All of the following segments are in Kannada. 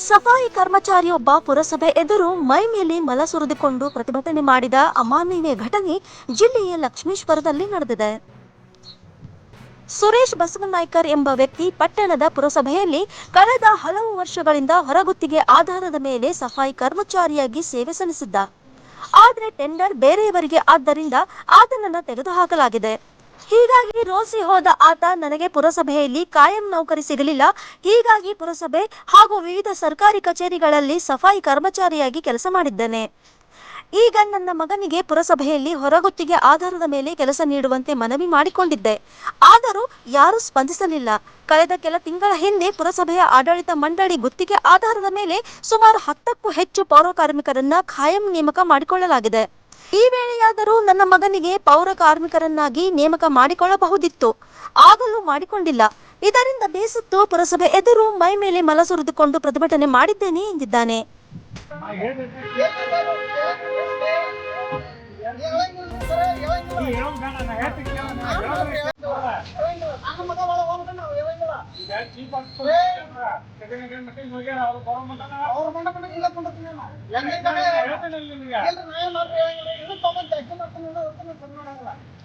ಸಫಾಯಿ ಕರ್ಮಚಾರಿಯೊಬ್ಬ ಪುರಸಭೆ ಎದುರು ಮೈ ಮೇಲೆ ಮಲ ಸುರಿದುಕೊಂಡು ಪ್ರತಿಭಟನೆ ಮಾಡಿದ ಅಮಾನವೀಯ ಘಟನೆ ಜಿಲ್ಲೆಯ ಲಕ್ಷ್ಮೇಶ್ವರದಲ್ಲಿ ನಡೆದಿದೆ. ಸುರೇಶ್ ಬಸವನಾಯ್ಕರ್ ಎಂಬ ವ್ಯಕ್ತಿ ಪಟ್ಟಣದ ಪುರಸಭೆಯಲ್ಲಿ ಕಳೆದ ಹಲವು ವರ್ಷಗಳಿಂದ ಹೊರಗುತ್ತಿಗೆ ಆಧಾರದ ಮೇಲೆ ಸಫಾಯಿ ಕರ್ಮಚಾರಿಯಾಗಿ ಸೇವೆ ಸಲ್ಲಿಸಿದ್ದ. ಆದರೆ ಟೆಂಡರ್ ಬೇರೆಯವರಿಗೆ ಆದ್ದರಿಂದ ಆತನನ್ನು ತೆಗೆದುಹಾಕಲಾಗಿದೆ. ಹೀಗಾಗಿ ರೋಸಿ ಹೋದ ಆತ ನನಗೆ ಪುರಸಭೆಯಲ್ಲಿ ಕಾಯಂ ನೌಕರಿ ಸಿಗಲಿಲ್ಲ. ಹೀಗಾಗಿ ಪುರಸಭೆ ಹಾಗೂ ವಿವಿಧ ಸರ್ಕಾರಿ ಕಚೇರಿಗಳಲ್ಲಿ ಸಫಾಯಿ ಕರ್ಮಚಾರಿಯಾಗಿ ಕೆಲಸ ಮಾಡಿದ್ದೇನೆ. ಈಗ ನನ್ನ ಮಗನಿಗೆ ಪುರಸಭೆಯಲ್ಲಿ ಹೊರಗುತ್ತಿಗೆ ಆಧಾರದ ಮೇಲೆ ಕೆಲಸ ನೀಡುವಂತೆ ಮನವಿ ಮಾಡಿಕೊಂಡಿದ್ದೆ. ಆದರೂ ಯಾರೂ ಸ್ಪಂದಿಸಲಿಲ್ಲ. ಕಳೆದ ಕೆಲ ತಿಂಗಳ ಹಿಂದೆ ಪುರಸಭೆಯ ಆಡಳಿತ ಮಂಡಳಿ ಗುತ್ತಿಗೆ ಆಧಾರದ ಮೇಲೆ ಸುಮಾರು ಹತ್ತಕ್ಕೂ ಹೆಚ್ಚು ಪೌರ ಕಾರ್ಮಿಕರನ್ನ ಖಾಯಂ ನೇಮಕ ಮಾಡಿಕೊಳ್ಳಲಾಗಿದೆ. ಈ ವೇಳೆಯಾದರೂ ನನ್ನ ಮಗನಿಗೆ ಪೌರ ಕಾರ್ಮಿಕರನ್ನಾಗಿ ನೇಮಕ ಮಾಡಿಕೊಳ್ಳಬಹುದಿತ್ತು ಆಗಲೂ ಮಾಡಿಕೊಂಡಿಲ್ಲ ಇದರಿಂದ ಬೇಸತ್ತು ಪುರಸಭೆ ಎದುರು ಮೈ ಮೇಲೆ ಮಲ ಸುರಿದುಕೊಂಡು ಪ್ರತಿಭಟನೆ ಮಾಡಿದ್ದೇನೆ ಎಂದಿದ್ದಾನೆ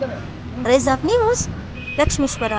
ಸರ್ ಹ್ಞೂ ಸರ್ ರೇಜಾಕ್ ನ್ಯೂಸ್ ಲಕ್ಷ್ಮೀಶ್ವರ